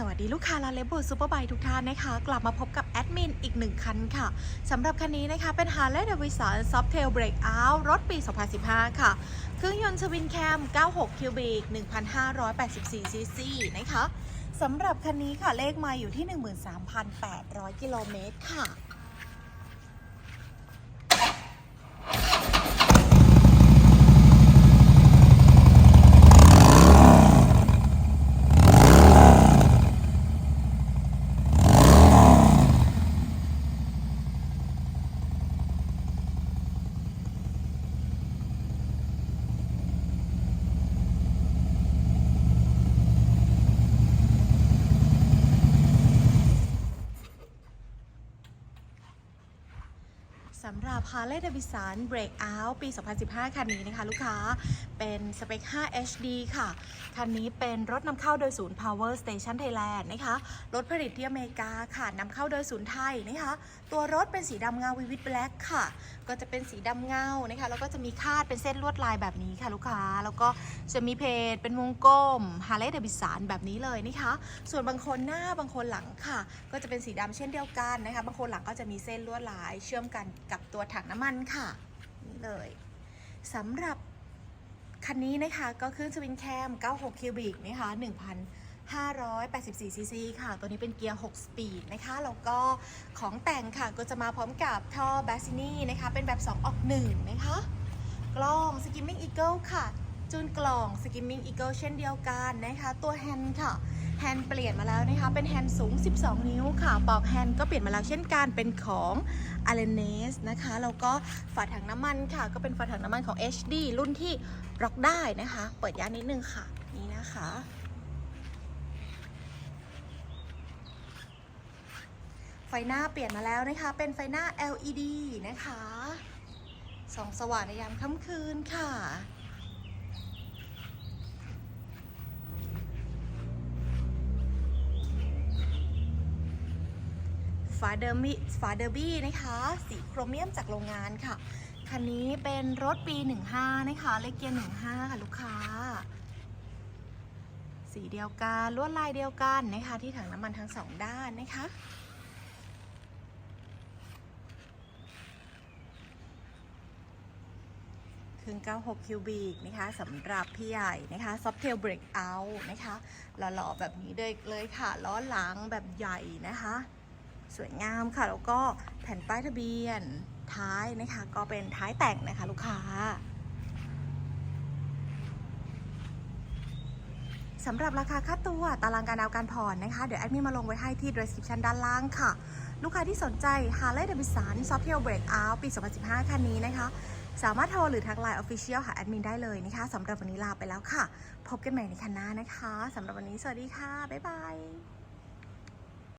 สวัสดีลูกค้าลาเลบูซูเปอร์ไบทุกท่านนะคะ กลับมาพบกับแอดมินอีกหนึ่งคันค่ะสำหรับคันนี้นะคะเป็น Harley Davidson Softail Breakout รถปี 2015 ค่ะ เครื่องยนต์ชวินแคม 96 คิวบิก 1,584 ซีซีนะคะสำหรับคันนี้ค่ะเลขมาอยู่ที่ 13,800 กิโลเมตรค่ะ สำหรับ Harley Davidson Breakout ปี 2015 คันนี้นะคะ ลูกค้าเป็นสเปค 5 HD ค่ะ คันนี้เป็นรถนำเข้าโดยศูนย์ Power Station Thailand นะคะ รถผลิตที่อเมริกาค่ะนำเข้าโดยศูนย์ไทยนะคะ ตัวรถเป็นสีดำเงาวิวิตแบล็กค่ะ ก็จะเป็นสีดำเงานะคะ แล้วก็จะมีคาดเป็นเส้นลวดลายแบบนี้ค่ะ ลูกค้า แล้วก็จะมีเพจเป็นวงกลม Harley Davidson แบบนี้เลยนะคะ ส่วนบางคนหน้าบางคนหลังค่ะ ก็จะเป็นสีดำเช่นเดียวกันนะคะ บางคนหลังก็จะมีเส้นลวดลายเชื่อมกันกับตัวถังน้ำมันค่ะนี่เลยสำหรับคันนี้นะคะก็เครื่องสวินแคม 96 คิวบิกนะคะ1,584ซีซีค่ะ ตัวนี้เป็นเกียร์ 6 สปีดนะคะ แล้วก็ของแต่งค่ะก็จะมาพร้อมกับท่อแบสซินี่นะคะ เป็นแบบ 2 ออก 1 นะคะ กล้อง Skimming Eagle ค่ะ จูนกล่อง Skimming Eagle เช่นเดียวกันนะคะ ตัวแฮนด์ค่ะ แฮนด์เปลี่ยนมาแล้วนะคะ เป็นแฮนด์สูง 12 นิ้วค่ะปลอกแฮนด์ก็เปลี่ยนมาแล้วเช่นกัน เป็นของ a l e n e s นะคะ แล้วก็ฝาถังน้ำมันค่ะ ก็เป็นฝาถังน้ำมันของ HD รุ่นที่ล็อกได้นะคะ เปิดยานิดนึงค่ะ นี่นะคะไฟหน้าเปลี่ยนมาแล้วนะคะ เป็นไฟหน้า LED นะคะ ส่องสว่างในยามค่ำคืนค่ะ ฝาเดอร์มิฝาเดอร์บี้นะคะ สีโครเมียมจากโรงงานค่ะ คันนี้เป็นรถปี 15 นะคะ เลขเกียร์ 15 ค่ะลูกค้า สีเดียวกัน ลวดลายเดียวกันนะคะ ที่ถังน้ำมันทั้งสองด้านนะคะเครื่ง96 คิวบิกนะคะสำหรับพี่ใหญ่นะคะ Softail Breakout นะคะหล่อๆแบบนี้เลยเลยค่ะ ล้อหลังแบบใหญ่นะคะ สวยงามค่ะ แล้วก็แผ่นป้ายทะเบียนท้ายนะคะ ก็เป็นท้ายแต่งนะคะ ลูกค้าสำหรับราคาค่าตัวตารางการดาวการผ่อนนะคะ เดี๋ยวแอดมินมาลงไว้ให้ที่ description ด้านล่างค่ะ ลูกค้าที่สนใจ Harley Davidson Softail Breakout ปี 2015 คันนี้นะคะ สามารถโทรหรือทักไลน์ Official หาแอดมินได้เลยนะคะสำหรับวันนี้ลาไปแล้วค่ะ พบกันใหม่ในคันหน้านะคะสำหรับวันนี้สวัสดีค่ะ บ๊ายบาย